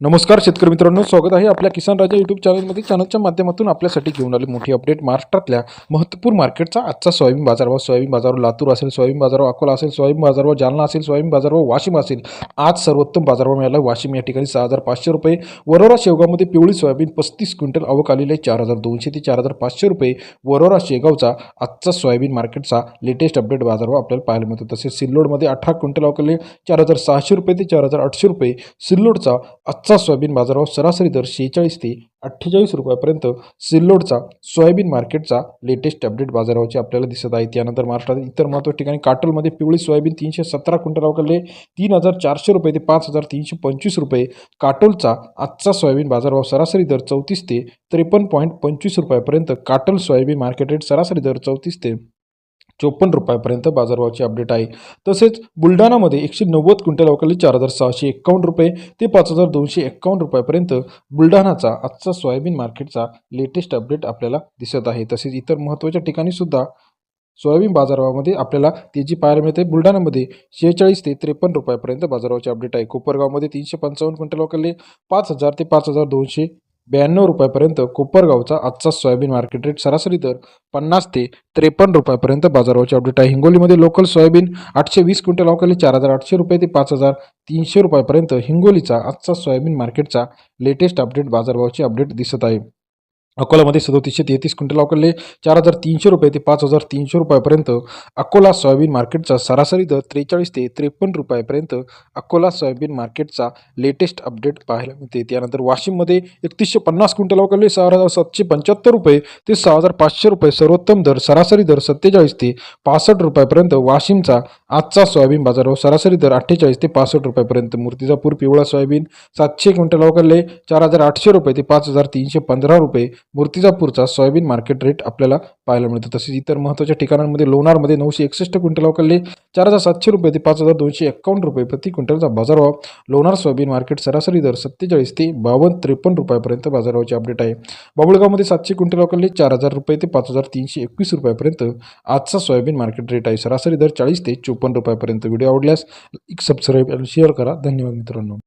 नमस्कार शेतकरी मित्रांनो स्वागत आहे आपल्या किसान राजा यूट्यूब चॅनलमध्ये चॅनलच्या माध्यमातून आपल्यासाठी घेऊन आले मोठी अपडेट महाराष्ट्रातल्या महत्त्वपूर्ण मार्केटचा आजचा सोयाबीन बाजारभाव. सोयाबीन बाजारभाव लातूर असेल सोयाबीन बाजारभाव अकोला असेल सोयाबीन बाजारभाव जालना असेल सोयाबीन बाजारभाव वाशिम असेल. आज सर्वोत्तम बाजारभाव मिळाला वाशिम या ठिकाणी सहा हजार पाचशे रुपये. वरोरा शेवगावमध्ये पिवळी सोयाबीन पस्तीस क्विंटल आवक आलेले आहे चार हजार दोनशे ते चार हजार पाचशे रुपये. वरोरा शेगावचा आजचा सोयाबीन मार्केटचा लेटेस्ट अपडेट बाजारभाव आपल्याला पाहायला मिळतो. तसेच सिल्लोडमध्ये अठरा क्विंटल आवक चार हजार सहाशे रुपये ते चार हजार आठशे रुपये. सिल्लोडचा आजचा सोयाबीन बाजारभाव सरासरी दर शेहेचाळीस ते अठ्ठेचाळीस रुपयापर्यंत सिल्लोडचा सोयाबीन मार्केटचा लेटेस्ट अपडेट बाजारावरचे आपल्याला दिसत आहे. त्यानंतर महाराष्ट्रातील इतर महत्त्वाच्या ठिकाणी काटोलमध्ये पिवळी सोयाबीन तीनशे सतरा क्विंटल अवकाले तीन हजार चारशे रुपये ते पाच हजार तीनशे पंचवीस रुपये काटोलचा आजचा सोयाबीन बाजारभाव सरासरी दर चौतीस ते त्रेपन्न पॉईंट पंचवीस रुपयापर्यंत काटल सोयाबीन मार्केट रेट सरासरी दर चौतीस ते चोपन्न रुपयापर्यंत बाजारभावाची अपडेट आहे. तसेच बुलढाणामध्ये एकशे नव्वद क्विंटल अवकाली चार हजार सहाशे एक्कावन्न रुपये ते पाच हजार दोनशे एक्कावन्न रुपयापर्यंत बुलढाणाचा आजचा सोयाबीन मार्केटचा लेटेस्ट अपडेट आपल्याला दिसत आहे. तसेच इतर महत्त्वाच्या ठिकाणी सुद्धा सोयाबीन बाजारभावामध्ये आपल्याला तेजी पाहायला मिळते. बुलढाणामध्ये शेहेचाळीस ते त्रेपन्न रुपयापर्यंत बाजारभावाची अपडेट आहे. कोपरगावमध्ये तीनशे पंचावन्न क्विंटल वकले पाच हजार ते पाच हजार दोनशे ब्याण्णव रुपयापर्यंत कोपरगावचा आजचा सोयाबीन मार्केट रेट सरासरी दर पन्नास ते त्रेपन्न रुपयापर्यंत बाजारावरची अपडेट आहे. हिंगोलीमध्ये लोकल सोयाबीन आठशे वीस क्विंटल अवकाली चार हजार आठशे रुपये ते पाच हजार तीनशे रुपयापर्यंत हिंगोलीचा आजचा सोयाबीन मार्केटचा लेटेस्ट अपडेट बाजारभावाची अपडेट दिसत आहे. अकोलामध्ये सदोतीसशे तेहतीस क्विंटल अवकाले चार हजार तीनशे रुपये ते पाच हजार तीनशे रुपयापर्यंत अकोला सोयाबीन मार्केटचा सरासरी दर त्रेचाळीस ते त्रेपन्न रुपयापर्यंत अकोला सोयाबीन मार्केटचा लेटेस्ट अपडेट पाहायला मिळते. त्यानंतर वाशिममध्ये एकतीसशे पन्नास क्विंटल अवकाले सहा हजार सातशे पंच्याहत्तर रुपये ते सहा हजार पाचशे रुपये सर्वोत्तम दर सरासरी दर सत्तेचाळीस ते पासष्ट रुपयापर्यंत वाशिमचा आजचा सोयाबीन बाजारावर सरासरी दर अठ्ठेचाळीस ते पासष्ट रुपयापर्यंत. मूर्तिजापूर पिवळा सोयाबीन सातशे क्विंटल अवकाले चार हजार आठशे रुपये ते पाच हजार तीनशे पंधरा रुपये मूर्तिजापूरचा सोयाबीन मार्केट रेट आपल्याला पाहायला मिळतो. तसेच इतर महत्त्वाच्या ठिकाणांमध्ये लोणारमध्ये नऊशे एकसष्ट क्विंटल अवकाले चार हजार सातशे रुपये ते पाच हजार दोनशे एक्कावन्न रुपये प्रति क्विंटलचा बाजारभाव लोणार सोयाबीन मार्केट सरासरी दर सत्तेचाळीस ते बावन्न त्रेपन्न रुपयापर्यंत बाजारभावाचे अपडेट आहे. बाबुळगावमध्ये सातशे क्विंटल अवकाले चार हजार रुपये ते पाच हजार तीनशे एकवीस रुपयापर्यंत आजचा सोयाबीन मार्केट रेट आहे. सरासरी दर चाळीस ते चोपन्न रुपयापर्यंत. व्हिडिओ आवडल्यास एक सबस्क्राईब शेअर करा. धन्यवाद मित्रांनो.